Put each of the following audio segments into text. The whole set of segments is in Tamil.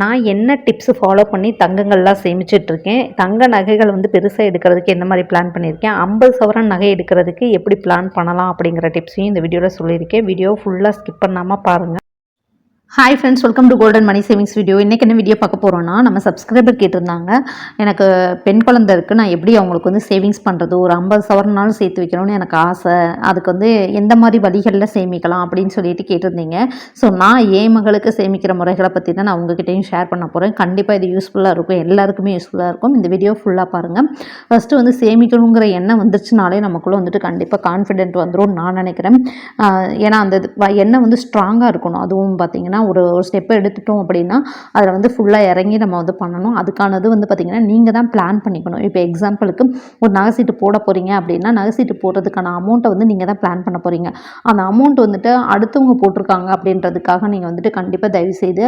நான் என்ன டிப்ஸ் ஃபாலோ பண்ணி தங்கங்கள்லாம் சேமிச்சிட்ருக்கேன்? தங்க நகைகள் வந்து பெருசாக எடுக்கிறதுக்கு எந்த மாதிரி பிளான் பண்ணியிருக்கேன்? ஐம்பது சவரன் நகை எடுக்கிறதுக்கு எப்படி பிளான் பண்ணலாம் அப்படிங்கிற டிப்ஸையும் இந்த வீடியோவில் சொல்லியிருக்கேன். வீடியோ ஃபுல்லாக ஸ்கிப் பண்ணாமல் பாருங்கள் hi friends welcome to golden money savings video இன்றைக்கி என்ன வீடியோ பார்க்க போகிறோன்னா நம்ம சப்ஸ்கிரைபர் கேட்டிருந்தாங்க. எனக்கு பெண் குழந்தை இருக்குது நான் எப்படி அவங்களுக்கு வந்து சேவிங்ஸ் பண்ணுறது ஒரு ஐம்பது சவரனாலும் சேர்த்து வைக்கணும்னு எனக்கு ஆசை. அதுக்கு வந்து எந்த மாதிரி வழிகளில் சேமிக்கலாம் அப்படின்னு சொல்லிட்டு கேட்டிருந்தீங்க. ஸோ நான் என் மகளுக்கு சேமிக்கிற முறைகளை பற்றி தான் நான் உங்ககிட்டையும் ஷேர் பண்ண போகிறேன் கண்டிப்பாக இது யூஸ்ஃபுல்லாக இருக்கும். எல்லாருக்குமே யூஸ்ஃபுல்லாக இருக்கும். இந்த வீடியோ ஃபுல்லாக பாருங்கள் ஃபஸ்ட்டு வந்து சேமிக்கணுங்கிற எண்ணம் வந்துருச்சுனாலே நமக்குள்ளே வந்துட்டு கண்டிப்பாக கான்ஃபிடென்ட் வந்துடும் நான் நினைக்கிறேன். ஏன்னா அந்த இது வ- எண்ணம் வந்து ஸ்ட்ராங்காக இருக்கணும். அதுவும் பார்த்திங்கன்னா ஒரு ஒரு ஸ்டெப்பை எடுத்துட்டோம் அப்படின்னா அதில் வந்து ஃபுல்லாக இறங்கி நம்ம வந்து பண்ணணும். அதுக்கானது வந்து பார்த்திங்கன்னா நீங்கள் தான் பிளான் பண்ணிக்கணும். இப்போ எக்ஸாம்பிளுக்கு ஒரு நகை சீட்டு போட போகிறீங்க அப்படின்னா நகை சீட்டு போடுறதுக்கான அமௌண்ட்டை வந்து நீங்கள் தான் பிளான் பண்ண போகிறீங்க அந்த அமௌண்ட் வந்துட்டு அடுத்தவங்க போட்டிருக்காங்க அப்படின்றதுக்காக நீங்கள் வந்துட்டு கண்டிப்பாக தயவுசெய்து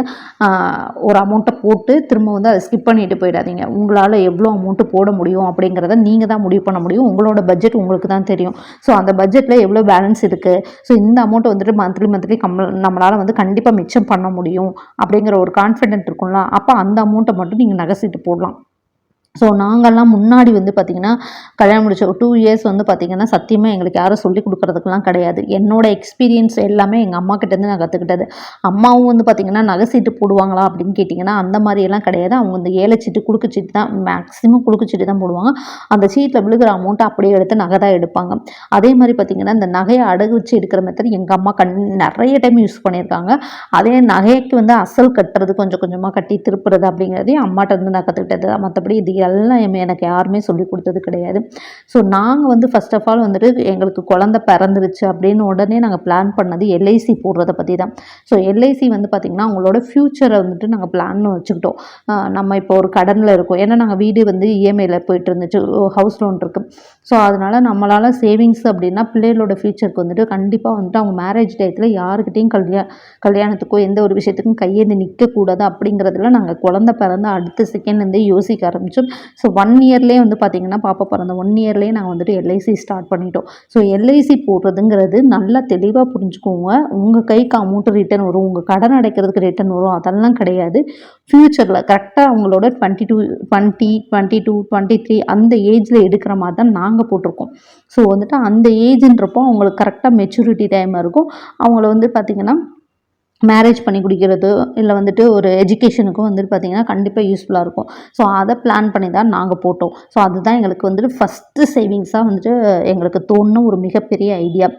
ஒரு அமௌண்ட்டை போட்டு திரும்ப வந்து அதை ஸ்கிப் பண்ணிட்டு போயிடாதீங்க. உங்களால் எவ்வளோ அமௌண்ட்டு போட முடியும் அப்படிங்கிறத நீங்கள் தான் முடிவு பண்ண முடியும். உங்களோட பட்ஜெட் உங்களுக்கு தான் தெரியும். ஸோ அந்த பட்ஜெட்டில் எவ்வளோ பேலன்ஸ் இருக்குது ஸோ இந்த அமௌண்ட்டை வந்துட்டு மந்த்லி மந்த்லி கம்ம நம்மளால் வந்து கண்டிப்பாக மிச்சம் பண்ண முடியும் அப்படிங்கிற ஒரு கான்ஃபிடென்ட் இருக்கும்ல அப்போ அந்த அமௌண்ட்டை மட்டும் நீங்கள் நகை சீட்டு போடலாம். ஸோ நாங்கள்லாம் முன்னாடி வந்து பார்த்திங்கன்னா கல்யாணம் முடிச்ச ஒரு டூ இயர்ஸ் வந்து பார்த்திங்கன்னா சத்தியமாக எங்களுக்கு யாரும் சொல்லி கொடுக்குறதுக்கெலாம் கிடையாது. என்னோட எக்ஸ்பீரியன்ஸ் எல்லாமே எங்கள் அம்மா கிட்டேருந்து நான் கற்றுக்கிட்டது அம்மாவும் வந்து பார்த்திங்கன்னா நகை சீட்டு போடுவாங்களா அப்படின்னு கேட்டிங்கன்னா அந்த மாதிரியெல்லாம் கிடையாது. அவங்க இந்த ஏழை சீட்டு குலுக்கு சீட்டு தான் மேக்ஸிமம் குலுக்கு சீட்டு தான் போடுவாங்க. அந்த சீட்டில் விழுகிற அமௌண்ட்டை அப்படியே எடுத்து நகை தான் எடுப்பாங்க. அதே மாதிரி பார்த்திங்கன்னா இந்த நகையை அடகு வச்சு எடுக்கிற மெத்தட் எங்கள் அம்மா கண் நிறைய டைம் யூஸ் பண்ணியிருக்காங்க. அதே நகைக்கு வந்து அசல் கட்டுறது கொஞ்சம் கொஞ்சமாக கட்டி திருப்புறது அப்படிங்கிறதையும் அம்மாட்ட வந்து நான் கற்றுக்கிட்டது மற்றபடி இது எல்லாம் எம் எனக்கு யாருமே சொல்லி கொடுத்தது கிடையாது. ஸோ நாங்கள் வந்து ஃபஸ்ட் ஆஃப் ஆல் வந்துட்டு எங்களுக்கு குழந்த பிறந்துருச்சு அப்படின்னு உடனே நாங்கள் பிளான் பண்ணது எல்ஐசி போடுறத பற்றி தான் ஸோ எல்ஐசி வந்து பார்த்திங்கன்னா அவங்களோட ஃப்யூச்சரை வந்துட்டு நாங்கள் பிளான் வச்சுக்கிட்டோம். நம்ம இப்போ ஒரு கடனில் இருக்கோம். ஏன்னா நாங்கள் வீடு வந்து இஎம்ஐயில் போயிட்டு இருந்துச்சு. ஹவுஸ் லோன் இருக்குது ஸோ அதனால் நம்மளால் சேவிங்ஸ் அப்படின்னா பிள்ளைகளோட ஃப்யூச்சருக்கு வந்துட்டு கண்டிப்பாக வந்துட்டு அவங்க மேரேஜ் டயத்தில் யாருக்கிட்டையும் கல்யா கல்யாணத்துக்கோ எந்த ஒரு விஷயத்துக்கும் கையேந்து நிற்கக்கூடாது அப்படிங்கிறதுல நாங்கள் குழந்த பிறந்த அடுத்த செகண்ட்லேருந்தே யோசிக்க ஆரம்பித்தோம் ஸோ ஒன் இயர்லேயே வந்து பார்த்திங்கன்னா பாப்பா பிறந்த ஒன் இயர்லேயே நாங்கள் வந்துட்டு எல்ஐசி ஸ்டார்ட் பண்ணிட்டோம். ஸோ எல்ஐசி போடுறதுங்கிறது நல்லா தெளிவாக புரிஞ்சுக்கோங்க. உங்கள் கைக்கு அமௌண்ட் ரிட்டர்ன் வரும். உங்கள் கடன் அடைக்கிறதுக்கு ரிட்டர்ன் வரும். அதெல்லாம் கிடையாது. ஃப்யூச்சரில் கரெக்டாக அவங்களோட twenty two twenty twenty two twenty three அந்த ஏஜில் எடுக்கிற மாதிரி தான் நாங்கள் போட்டிருக்கோம். ஸோ வந்துட்டு அந்த ஏஜ்ன்றப்போ அவங்களுக்கு கரெக்டாக மெச்சூரிட்டி டைம் இருக்கும். அவங்கள வந்து பார்த்திங்கன்னா மேரேஜ் பண்ணி குடிக்கிறது இல்லை வந்துட்டு ஒரு எஜுகேஷனுக்கும் வந்துட்டு பார்த்திங்கன்னா கண்டிப்பாக யூஸ்ஃபுல்லாக இருக்கும். ஸோ அதை பிளான் பண்ணி தான் நாங்கள் போட்டோம். ஸோ அதுதான் எங்களுக்கு வந்துட்டு ஃபஸ்ட்டு சேவிங்ஸாக வந்துட்டு எங்களுக்கு தோணுன ஒரு மிகப்பெரிய ஐடியா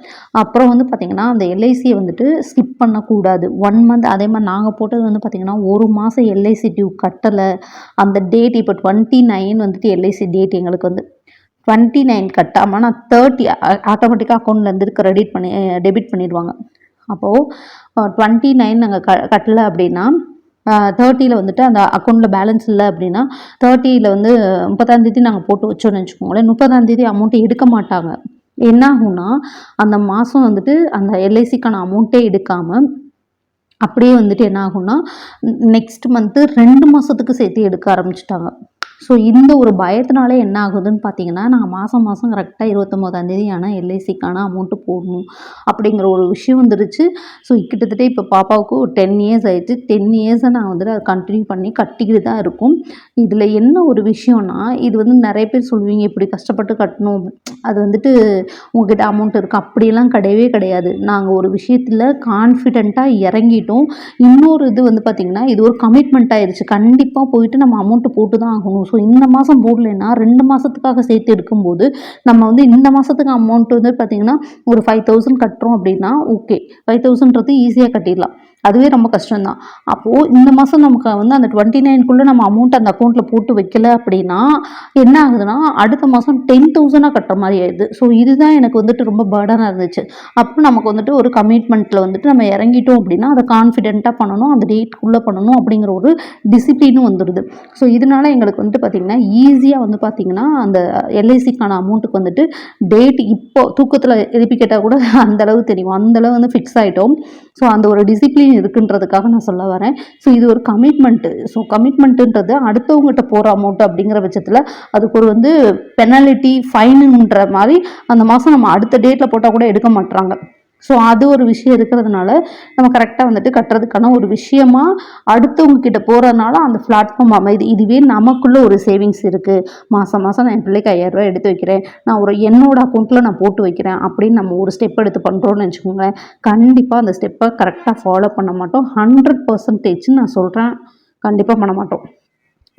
அப்புறம் வந்து பார்த்திங்கன்னா அந்த எல்ஐசியை வந்துட்டு ஸ்கிப் பண்ணக்கூடாது. ஒன் மந்த் அதே மாதிரி நாங்கள் போட்டது வந்து பார்த்திங்கன்னா ஒரு மாதம் எல்ஐசி டியூ கட்டலை. அந்த டேட் இப்போ டுவெண்ட்டி நைன் வந்துட்டு எல்ஐசி டேட் எங்களுக்கு வந்து டுவெண்ட்டி நைன் கட்டாமல் நான் தேர்ட்டி ஆட்டோமேட்டிக்காக அக்கௌண்ட்லேருந்து கிரெடிட் பண்ணி டெபிட் பண்ணிடுவாங்க. அப்போது டுவெண்ட்டி நைன் நாங்கள் க கட்டலை அப்படின்னா தேர்ட்டியில் வந்துட்டு அந்த அக்கௌண்ட்டில் பேலன்ஸ் இல்லை அப்படின்னா தேர்ட்டியில் வந்து முப்பதாந்தேதி நாங்கள் போட்டு வச்சோன்னு வச்சுக்கோங்களேன் முப்பதாந்தேதி அமௌண்ட்டு எடுக்க மாட்டாங்க. என்ன ஆகும்னா அந்த மாதம் வந்துட்டு அந்த எல்ஐசிக்கான அமௌண்ட்டே எடுக்காமல் அப்படியே வந்துட்டு என்ன ஆகும்னா நெக்ஸ்ட் மந்த்து ரெண்டு மாதத்துக்கு சேர்த்து எடுக்க ஆரம்பிச்சிட்டாங்க. ஸோ இந்த ஒரு பயத்தினாலே என்ன ஆகுதுன்னு பார்த்தீங்கன்னா நாங்கள் மாதம் மாதம் கரெக்டாக இருபத்தொம்போதாந்தேதி ஆனால் எல்ஐசிக்கான அமௌண்ட்டு போடணும் அப்படிங்கிற ஒரு விஷயம் வந்துருச்சு. ஸோ கிட்டத்தட்ட இப்போ பாப்பாவுக்கு ஒரு டென் இயர்ஸ் ஆயிடுச்சு. டென் இயர்ஸை நான் வந்துட்டு அதை கண்டினியூ பண்ணி கட்டிக்கிட்டு தான் இருக்கும். இதில் என்ன ஒரு விஷயம்னா இது வந்து நிறைய பேர் சொல்லுவீங்க இப்படி கஷ்டப்பட்டு கட்டணும். அது வந்துட்டு உங்ககிட்ட அமௌண்ட் இருக்குது அப்படியெல்லாம் கிடையவே கிடையாது. நாங்கள் ஒரு விஷயத்தில் கான்ஃபிடெண்ட்டாக இறங்கிட்டோம். இன்னொரு இது வந்து பார்த்திங்கன்னா இது ஒரு கமிட்மெண்ட் ஆயிடுச்சு கண்டிப்பாக போயிட்டு நம்ம அமௌண்ட்டு போட்டு தான் ஆகணும். ஸோ இந்த மாதம் போடலைன்னா ரெண்டு மாதத்துக்காக சேர்த்து எடுக்கும்போது நம்ம வந்து இந்த மாதத்துக்கு அமௌண்ட் வந்து பார்த்திங்கன்னா ஒரு ஃபைவ் தௌசண்ட் கட்டுறோம் அப்படின்னா ஓகே ஃபைவ் தௌசண்ட்றது ஈஸியாக கட்டிடலாம். அதுவே ரொம்ப கஷ்டம்தான். அப்போது இந்த மாதம் நமக்கு வந்து அந்த டுவெண்ட்டி நைன்குள்ளே நம்ம அமௌண்ட் அந்த அக்கௌண்ட்டில் போட்டு வைக்கல அப்படின்னா என்ன ஆகுதுன்னா அடுத்த மாதம் டென் தௌசண்டாக கட்டுற மாதிரி ஆயிடுது. ஸோ இதுதான் எனக்கு வந்துட்டு ரொம்ப பேர்டனாக இருந்துச்சு. அப்போ நமக்கு வந்துட்டு ஒரு கமிட்மெண்ட்டில் வந்துட்டு நம்ம இறங்கிட்டோம் அப்படின்னா அதை கான்ஃபிடென்ட்டாக பண்ணணும் அந்த டேட்குள்ளே பண்ணணும் அப்படிங்கிற ஒரு டிசிப்ளினும் வந்துடுது ஸோ இதனால எங்களுக்கு வந்துட்டு பார்த்திங்கன்னா ஈஸியாக வந்து பார்த்திங்கன்னா அந்த எல்ஐசிக்கான அமௌண்ட்டுக்கு வந்துட்டு டேட் இப்போ தூக்கத்தில் எழுப்பி கேட்டால் கூட அந்த அளவு தெரியும். அந்த அளவு வந்து ஃபிக்ஸ் ஆகிட்டோம் ஸோ அந்த ஒரு டிசிப்ளின் இருக்குன்றதுக்காக நான் சொல்ல வரேன். ஸோ இது ஒரு கமிட்மெண்ட்டு ஸோ கமிட்மெண்ட்டுன்றது அடுத்தவங்ககிட்ட போகிற அமௌண்ட் அப்படிங்கிற பட்சத்தில் அதுக்கு ஒரு வந்து பெனாலிட்டி ஃபைனுன்ற மாதிரி அந்த மாதம் நம்ம அடுத்த டேட்டில் போட்டால் கூட எடுக்க மாட்றாங்க. ஸோ அது ஒரு விஷயம் இருக்கிறதுனால நம்ம கரெக்டாக வந்துட்டு கட்டுறதுக்கான ஒரு விஷயமா அடுத்தவங்க கிட்ட போகிறதுனால அந்த பிளாட்ஃபார்ம் அமைது. இதுவே நமக்குள்ள ஒரு சேவிங்ஸ் இருக்குது மாதம் மாதம் நான் என் பிள்ளைக்கு ஐயாயிரரூவா எடுத்து வைக்கிறேன். நான் ஒரு என்னோட அக்கௌண்ட்டில் நான் போட்டு வைக்கிறேன். அப்படின்னு நம்ம ஒரு ஸ்டெப் எடுத்து பண்ணுறோன்னு வச்சுக்கோங்களேன். கண்டிப்பாக அந்த ஸ்டெப்பை கரெக்டாக ஃபாலோ பண்ண மாட்டோம். ஹண்ட்ரட் பர்சன்டேஜ்னு நான் சொல்கிறேன் கண்டிப்பாக பண்ண மாட்டோம்.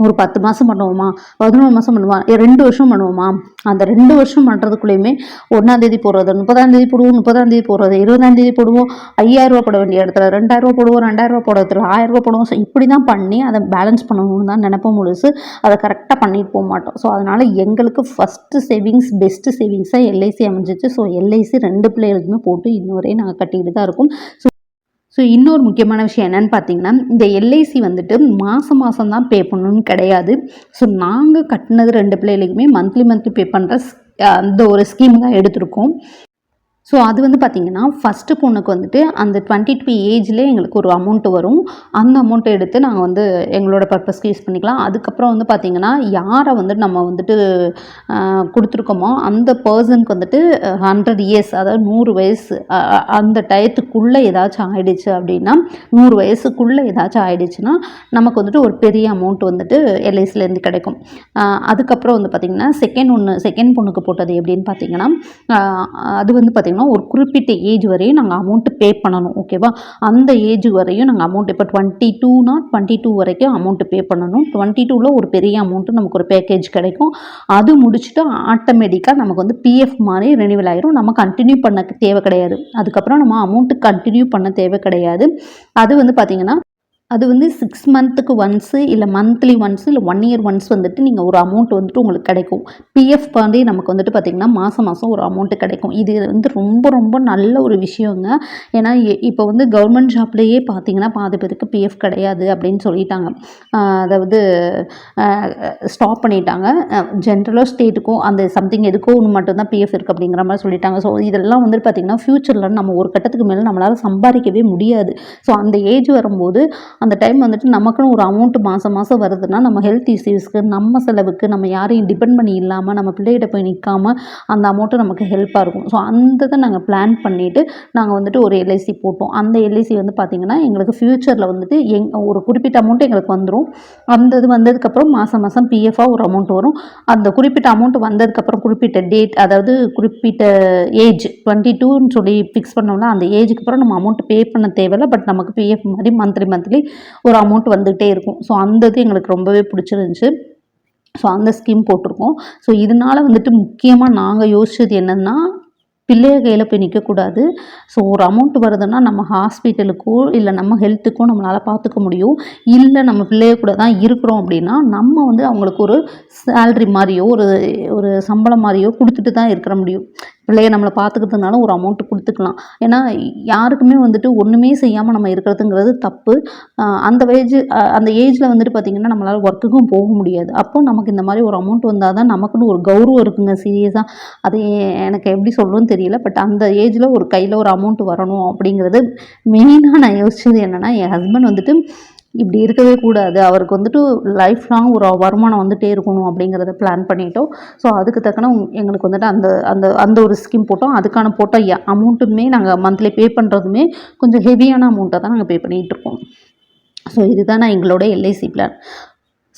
ஒரு பத்து மாதம் பண்ணுவோமா? பதினோரு மாதம் பண்ணுவோமா ரெண்டு வருஷம் பண்ணுவோமா? அந்த ரெண்டு வருஷம் பண்ணுறதுக்குள்ளேயுமே ஒன்றாந்தேதி போடுறது முப்பதாந்தேதி போடுவோம் முப்பதாந்தேதி போடுறது இருபதாந்தேதி போடுவோம் ஐயாயிரரூவா போட வேண்டிய இடத்துல ரெண்டாயிரரூவா போடுவோம் ரெண்டாயிரரூவா போட இடத்துல ஆயிரரூவா போடுவோம். ஸோ இப்படி தான் பண்ணி அதை பேலன்ஸ் பண்ணணும்னு தான் நினைப்போம் முழுசு. அதை கரெக்டாக பண்ணிட்டு போக மாட்டோம். ஸோ அதனால் எங்களுக்கு ஃபஸ்ட்டு சேவிங்ஸ் பெஸ்ட்டு சேவிங்ஸாக எல்ஐசி அமைஞ்சிச்சு. ஸோ எல்ஐசி ரெண்டு பிள்ளைகளுக்குமே போட்டு இன்னொரு வரையும் நாங்கள் கட்டிக்கிட்டு தான் இருக்கோம். ஸோ ஸோ இன்னொரு முக்கியமான விஷயம் என்னன்னு பார்த்தீங்கன்னா இந்த எல்ஐசி வந்துட்டு மாதம் மாதம் தான் பே பண்ணணும்னு கிடையாது. ஸோ நாங்கள் கட்டினது ரெண்டு பிள்ளைகளுக்குமே மந்த்லி மந்த்லி பே பண்ணுற அந்த ஒரு ஸ்கீம் தான் எடுத்திருக்கோம். ஸோ அது வந்து பார்த்திங்கன்னா ஃபஸ்ட்டு பொண்ணுக்கு வந்துட்டு அந்த டுவெண்ட்டி டூ ஏஜ்லேயே எங்களுக்கு ஒரு அமௌண்ட்டு வரும். அந்த அமௌண்ட்டை எடுத்து நாங்கள் வந்து எங்களோட பர்பஸ்க்கு யூஸ் பண்ணிக்கலாம். அதுக்கப்புறம் வந்து பார்த்திங்கன்னா யாரை வந்துட்டு நம்ம வந்துட்டு கொடுத்துருக்கோமோ அந்த பர்சனுக்கு வந்துட்டு ஹண்ட்ரட் இயர்ஸ் அதாவது நூறு வயசு அந்த டயத்துக்குள்ளே ஏதாச்சும் ஆயிடுச்சு அப்படின்னா நூறு வயசுக்குள்ளே ஏதாச்சும் ஆயிடுச்சுன்னா நமக்கு வந்துட்டு ஒரு பெரிய அமௌண்ட் வந்துட்டு எல்ஐசிலேருந்து கிடைக்கும். அதுக்கப்புறம் வந்து பார்த்திங்கன்னா செகண்ட் ஒன்று செகண்ட் பொண்ணுக்கு போட்டது எப்படின்னு பார்த்தீங்கன்னா அது வந்து பார்த்திங்கன்னா ஒரு குறிப்பிட்ட ஏஜ் வரையும் நாங்கள் அமௌண்ட்டு பே பண்ணணும் ஓகேவா அந்த ஏஜ் வரையும் நாங்கள் அமௌண்ட் இப்போ டுவெண்ட்டி டூனா டுவெண்ட்டி டூ வரைக்கும் அமௌண்ட்டு பே பண்ணணும். டுவெண்ட்டி டூவில் ஒரு பெரிய அமௌண்ட்டு நமக்கு ஒரு பேக்கேஜ் கிடைக்கும். அது முடிச்சுட்டு ஆட்டோமேட்டிக்காக நமக்கு வந்து பிஎஃப் மாதிரி ரெனிவல் ஆகிரும் நம்ம கண்டினியூ பண்ண தேவை கிடையாது. அதுக்கப்புறம் நம்ம அமௌண்ட்டு கண்டினியூ பண்ண தேவை கிடையாது. அது வந்து பார்த்திங்கன்னா அது வந்து சிக்ஸ் மந்த்துக்கு ஒன்ஸு இல்லை மந்த்லி ஒன்ஸ் இல்லை ஒன் இயர் ஒன்ஸ் வந்துட்டு நீங்கள் ஒரு அமௌண்ட் வந்துட்டு உங்களுக்கு கிடைக்கும். பிஎஃப் பாண்டி நமக்கு வந்துட்டு பார்த்திங்கன்னா மாதம் மாதம் ஒரு அமௌண்ட்டு கிடைக்கும். இது வந்து ரொம்ப ரொம்ப நல்ல ஒரு விஷயங்க. ஏன்னா இப்போ வந்து கவர்மெண்ட் ஜாப்லேயே பார்த்தீங்கன்னா பாதி பேருக்கு பிஎஃப் கிடையாது அப்படின்னு சொல்லிட்டாங்க. அதாவது ஸ்டாப் பண்ணிட்டாங்க. ஜென்ரலாக ஸ்டேட்டுக்கும் அந்த சம்திங் எதுக்கோ ஒன்று மட்டும்தான் பிஎஃப் இருக்குது அப்படிங்கிற மாதிரி சொல்லிட்டாங்க. ஸோ இதெல்லாம் வந்துட்டு பார்த்திங்கன்னா ஃப்யூச்சரில் நம்ம ஒரு கட்டத்துக்கு மேலே நம்மளால் சம்பாதிக்கவே முடியாது. ஸோ அந்த ஏஜ் வரும்போது அந்த டைம் வந்துட்டு நமக்குன்னு ஒரு அமௌண்ட் மாதம் மாதம் வருதுன்னா நம்ம ஹெல்த் இஷ்யூஸ்க்கு நம்ம செலவுக்கு நம்ம யாரையும் டிபெண்ட் பண்ணி இல்லாமல் நம்ம பிள்ளைகிட்ட போய் நிற்காம அந்த அமௌண்ட்டு நமக்கு ஹெல்ப்பாக இருக்கும். ஸோ அந்த இதை நாங்கள் பிளான் பண்ணிவிட்டு நாங்கள் வந்துட்டு ஒரு எல்ஐசி போட்டோம். அந்த எல்ஐசி வந்து பார்த்திங்கன்னா எங்களுக்கு ஃப்யூச்சரில் வந்துட்டு எங் ஒரு குறிப்பிட்ட அமௌண்ட் எங்களுக்கு வந்துடும் அந்த இது வந்ததுக்கப்புறம் மாதம் மாதம் பிஎஃபாக ஒரு அமௌண்ட் வரும். அந்த குறிப்பிட்ட அமௌண்ட் வந்ததுக்கப்புறம் குறிப்பிட்ட டேட் அதாவது குறிப்பிட்ட ஏஜ் டுவெண்ட்டி டூன்னு சொல்லி ஃபிக்ஸ் பண்ணோம்னா அந்த ஏஜுக்கு அப்புறம் நம்ம அமௌண்ட் பே பண்ண தேவையில்லை. பட் நமக்கு பிஎஃப் மாதிரி மந்த்லி மந்த்லி ஒரு அமௌண்ட் வந்துகிட்டே இருக்கும். ஸோ அந்த இது எங்களுக்கு ரொம்பவே பிடிச்சிருந்துச்சு. ஸோ அந்த ஸ்கீம் போட்டிருக்கோம். ஸோ இதனால வந்துட்டு முக்கியமாக நாங்கள் யோசிச்சது என்னென்னா பிள்ளைய கையில் போய் நிற்கக்கூடாது ஸோ ஒரு அமௌண்ட் வருதுன்னா நம்ம ஹாஸ்பிட்டலுக்கோ இல்லை நம்ம ஹெல்த்துக்கோ நம்மளால் பார்த்துக்க முடியும். இல்லை நம்ம பிள்ளைய கூட தான் இருக்கிறோம் அப்படின்னா நம்ம வந்து அவங்களுக்கு ஒரு சேல்ரி மாதிரியோ ஒரு ஒரு சம்பளம் மாதிரியோ கொடுத்துட்டு தான் இருக்கிற முடியும். பிள்ளைய நம்மளை பார்த்துக்கிறதுனால ஒரு அமௌண்ட் கொடுத்துக்கலாம். ஏன்னா யாருக்குமே வந்துட்டு ஒன்றுமே செய்யாமல் நம்ம இருக்கிறதுங்கிறது தப்பு. அந்த ஏஜ் அந்த ஏஜில் வந்துட்டு பார்த்திங்கன்னா நம்மளால் ஒர்க்குக்கும் போக முடியாது. அப்போ நமக்கு இந்த மாதிரி ஒரு அமௌண்ட் வந்தால் தான் நமக்குன்னு ஒரு கௌரவம் இருக்குங்க சீரியஸாக அது எனக்கு எப்படி சொல்லணும்னு தெரியல. பட் அந்த ஏஜில் ஒரு கையில் ஒரு அமௌண்ட் வரணும் அப்படிங்கிறது மெயினாக நான் யோசிச்சது என்னென்னா என் ஹஸ்பண்ட் வந்துட்டு இப்படி இருக்கவே கூடாது. அவருக்கு வந்துட்டு லைஃப் லாங் ஒரு வருமானம் வந்துட்டே இருக்கணும் அப்படிங்கிறத பிளான் பண்ணிட்டோம். ஸோ அதுக்கு தக்கன எங்களுக்கு வந்துட்டு அந்த அந்த அந்த ஒரு ஸ்கீம் போட்டோம். அதுக்கான போட்ட அமௌண்ட்டுமே நாங்கள் மந்த்லி பே பண்ணுறதுமே கொஞ்சம் ஹெவியான அமௌண்ட்டை தான் நாங்கள் பே பண்ணிகிட்டு இருக்கோம். ஸோ இதுதான் நான் எங்களோட LIC plan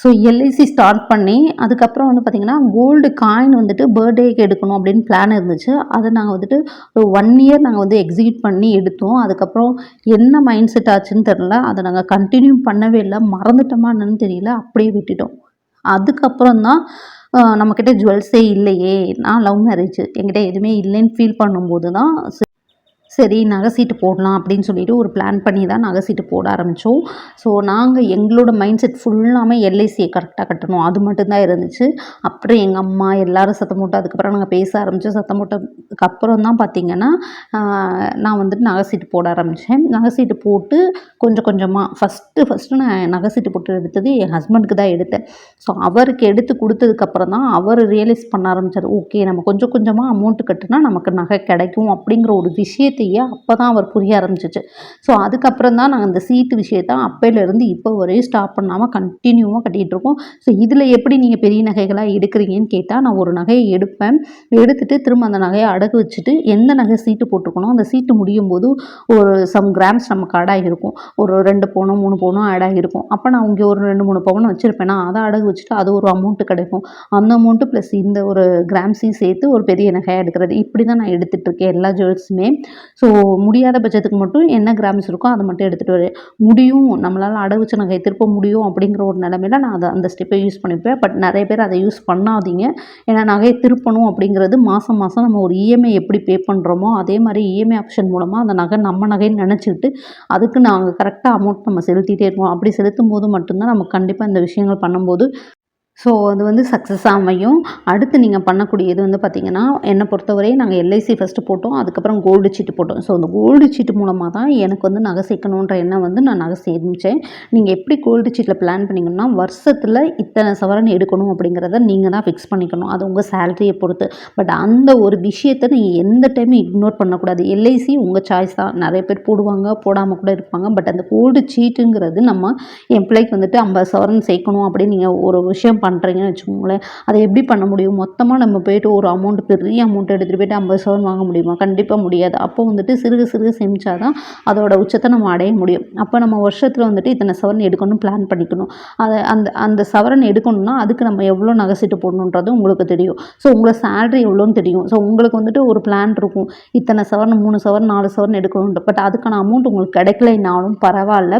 so LIC start பண்ணி அதுக்கப்புறம் வந்து பார்த்திங்கன்னா கோல்டு காயின் வந்துட்டு பர்த்டேக்கு எடுக்கணும் அப்படின்னு பிளான் இருந்துச்சு. அதை நாங்கள் வந்துட்டு ஒரு ஒன் இயர் நாங்கள் வந்து எக்ஸிக்யூட் பண்ணி எடுத்தோம். அதுக்கப்புறம் என்ன மைண்ட் செட் ஆச்சுன்னு தெரில அதை நாங்கள் கண்டினியூ பண்ணவே இல்லை. மறந்துட்டோமா என்னன்னு தெரியல. அப்படியே விட்டுட்டோம். அதுக்கப்புறம் தான் நம்மக்கிட்ட ஜுவல்ஸே இல்லையே. நான் லவ் மேரேஜ் என்கிட்ட எதுவுமே இல்லைன்னு ஃபீல் பண்ணும்போது தான் சரி நகை சீட்டு போடலாம் அப்படின்னு சொல்லிட்டு ஒரு பிளான் பண்ணி தான் நகை சீட்டு போட ஆரம்பித்தோம் ஸோ நாங்கள் எங்களோட மைண்ட் செட் ஃபுல்லாமே எல்ஐசியை கரெக்டாக கட்டணும். அது மட்டும்தான் இருந்துச்சு. அப்புறம் எங்கள் அம்மா எல்லோரும் சத்தம் போட்டு அதுக்கப்புறம் நாங்கள் பேச ஆரம்பித்தோம் சத்தம் போட்டதுக்கு அப்புறம் தான் பார்த்திங்கன்னா நான் வந்துட்டு நகை சீட்டு போட ஆரம்பித்தேன் நகை சீட்டு போட்டு கொஞ்சம் கொஞ்சமாக ஃபஸ்ட்டு ஃபஸ்ட்டு நான் நகை சீட்டு போட்டு எடுத்தது என் ஹஸ்பண்டுக்கு தான் எடுத்தேன். ஸோ அவருக்கு எடுத்து கொடுத்ததுக்கப்புறம் தான் அவர் ரியலைஸ் பண்ண ஆரம்பித்தார் ஓகே நம்ம கொஞ்சம் கொஞ்சமாக அமௌண்ட்டு கட்டினா நமக்கு நகை கிடைக்கும் அப்படிங்கிற ஒரு விஷயத்தை விஷயத்தையே அப்போ தான் அவர் புரிய ஆரம்பிச்சிச்சு. ஸோ அதுக்கப்புறம் தான் நாங்கள் அந்த சீட்டு விஷயத்த அப்போலேருந்து இப்போ வரையும் ஸ்டாப் பண்ணாமல் கண்டினியூவாக கட்டிகிட்டு இருக்கோம். ஸோ இதில் எப்படி நீங்கள் பெரிய நகைகளாக எடுக்கிறீங்கன்னு கேட்டால் நான் ஒரு நகையை எடுப்பேன். எடுத்துட்டு திரும்ப அந்த நகையை அடகு வச்சுட்டு எந்த நகை சீட்டு போட்டிருக்கணும் அந்த சீட்டு முடியும் போது ஒரு சம் கிராம்ஸ் நமக்கு ஆடாகிருக்கும் ஒரு ரெண்டு பவுனும் மூணு பவுனும் ஆடாகிருக்கும் அப்போ நான் இங்கே ஒரு ரெண்டு மூணு பவுன் வச்சுருப்பேன்னா அதை அடகு வச்சுட்டு அது ஒரு அமௌண்ட்டு கிடைக்கும். அந்த அமௌண்ட்டு ப்ளஸ் இந்த ஒரு கிராம்ஸையும் சேர்த்து ஒரு பெரிய நகையாக எடுக்கிறது. இப்படி தான் நான் எடுத்துகிட்டு இருக்கேன் எல்லா ஜுவல்ஸுமே ஸோ முடியாத பட்சத்துக்கு மட்டும் என்ன கிராம்ஸ் இருக்கோ அதை மட்டும் எடுத்துகிட்டு வரேன் முடியும் நம்மளால் அடகு வச்ச நகையை திருப்ப முடியும் அப்படிங்கிற ஒரு நிலமையில நான் அதை அந்த ஸ்டெப்பை யூஸ் பண்ணிப்பேன். பட் நிறைய பேர் அதை யூஸ் பண்ணாதீங்க. ஏன்னா நகையை திருப்பணும் அப்படிங்கிறது மாதம் மாதம் நம்ம ஒரு இஎம்ஐ எப்படி பே பண்ணுறோமோ அதே மாதிரி இஎம்ஐ ஆப்ஷன் மூலமாக அந்த நகை நம்ம நகைன்னு நினச்சிக்கிட்டு அதுக்கு நாங்கள் கரெக்டாக அமௌண்ட் நம்ம செலுத்திட்டே இருக்கோம். அப்படி செலுத்தும் போது மட்டும்தான் நம்ம கண்டிப்பாக இந்த விஷயங்கள் பண்ணும்போது ஸோ அது வந்து சக்ஸஸ் அமையும். அடுத்து நீங்கள் பண்ணக்கூடியது வந்து பார்த்திங்கன்னா என்னை பொறுத்தவரை நாங்கள் எல்ஐசி ஃபஸ்ட்டு போட்டோம். அதுக்கப்புறம் கோல்டு சீட்டு போட்டோம். ஸோ அந்த கோல்டு சீட்டு மூலமாக தான் எனக்கு வந்து நகை சேர்க்கணுன்ற எண்ணம் வந்து நான் நகை சேமித்தேன் நீங்கள் எப்படி கோல்டு சீட்டில் பிளான் பண்ணிங்கன்னா வருஷத்தில் இத்தனை சவரன் எடுக்கணும் அப்படிங்கிறத நீங்கள் தான் ஃபிக்ஸ் பண்ணிக்கணும். அது உங்கள் சேலரியை பொறுத்து. பட் அந்த ஒரு விஷயத்தை நீங்கள் எந்த டைமும் இக்னோர் பண்ணக்கூடாது. எல்ஐசி உங்கள் சாய்ஸ் தான். நிறைய பேர் போடுவாங்க போடாமல் கூட இருப்பாங்க. பட் அந்த கோல்டு சீட்டுங்கிறது நம்ம என் பிள்ளைக்கு வந்துட்டு ஐம்பது சவரன் சேர்க்கணும் அப்படின்னு நீங்கள் ஒரு விஷயம் பண்ணுறீங்கன்னு வச்சுக்கோங்களேன். அதை எப்படி பண்ண முடியும்? மொத்தமாக நம்ம போயிட்டு ஒரு அமௌண்ட் பெரிய அமௌண்ட் எடுத்துகிட்டு போயிட்டு ஐம்பது சவரன் வாங்க முடியுமா? கண்டிப்பாக முடியாது. அப்போ வந்துட்டு சிறுக சிறுக சேமிச்சா தான் அதோட உச்சத்தை நம்ம அடைய முடியும். அப்போ நம்ம வருஷத்தில் வந்துட்டு இத்தனை சவரன் எடுக்கணும் பிளான் பண்ணிக்கணும். அதை அந்த அந்த சவரன் எடுக்கணும்னா அதுக்கு நம்ம எவ்வளோ நகை சீட்டு போடணுன்றது உங்களுக்கு தெரியும். ஸோ உங்களை சேலரி எவ்வளோன்னு தெரியும். ஸோ உங்களுக்கு வந்துட்டு ஒரு பிளான் இருக்கும். இத்தனை சவரன் மூணு சவரன் நாலு சவரன் எடுக்கணுன்ற பட் அதுக்கான அமௌண்ட் உங்களுக்கு கிடைக்கலைனாலும் பரவாயில்ல.